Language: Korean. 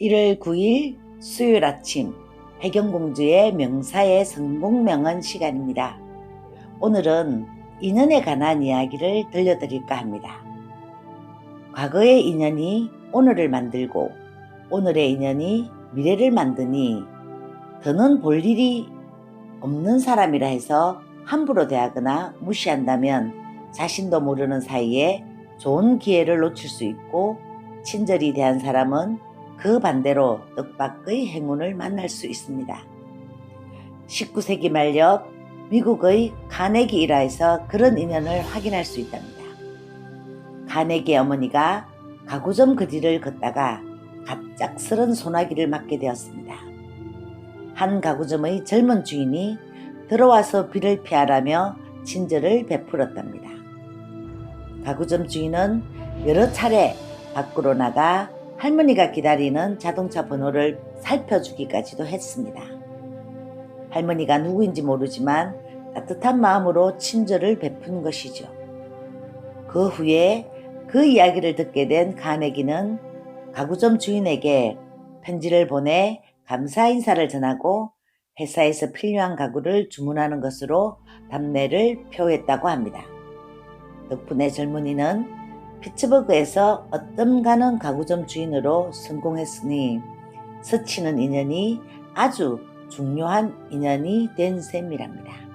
1월 9일 수요일 아침 해경공주의 명사의 성공명언 시간입니다. 오늘은 인연에 관한 이야기를 들려드릴까 합니다. 과거의 인연이 오늘을 만들고 오늘의 인연이 미래를 만드니 더는 볼 일이 없는 사람이라 해서 함부로 대하거나 무시한다면 자신도 모르는 사이에 좋은 기회를 놓칠 수 있고 친절히 대한 사람은 그 반대로 뜻밖의 행운을 만날 수 있습니다. 19세기 말엽 미국의 카네기 일화에서 그런 인연을 확인할 수 있답니다. 카네기 어머니가 가구점 거리를 걷다가 갑작스런 소나기를 맞게 되었습니다. 한 가구점의 젊은 주인이 들어와서 비를 피하라며 친절을 베풀었답니다. 가구점 주인은 여러 차례 밖으로 나가 할머니가 기다리는 자동차 번호를 살펴주기까지도 했습니다. 할머니가 누구인지 모르지만 따뜻한 마음으로 친절을 베푼 것이죠. 그 후에 그 이야기를 듣게 된 가네기는 가구점 주인에게 편지를 보내 감사 인사를 전하고 회사에서 필요한 가구를 주문하는 것으로 답례를 표했다고 합니다. 덕분에 젊은이는 피츠버그에서 어떤 가는 가구점 주인으로 성공했으니 스치는 인연이 아주 중요한 인연이 된 셈이랍니다.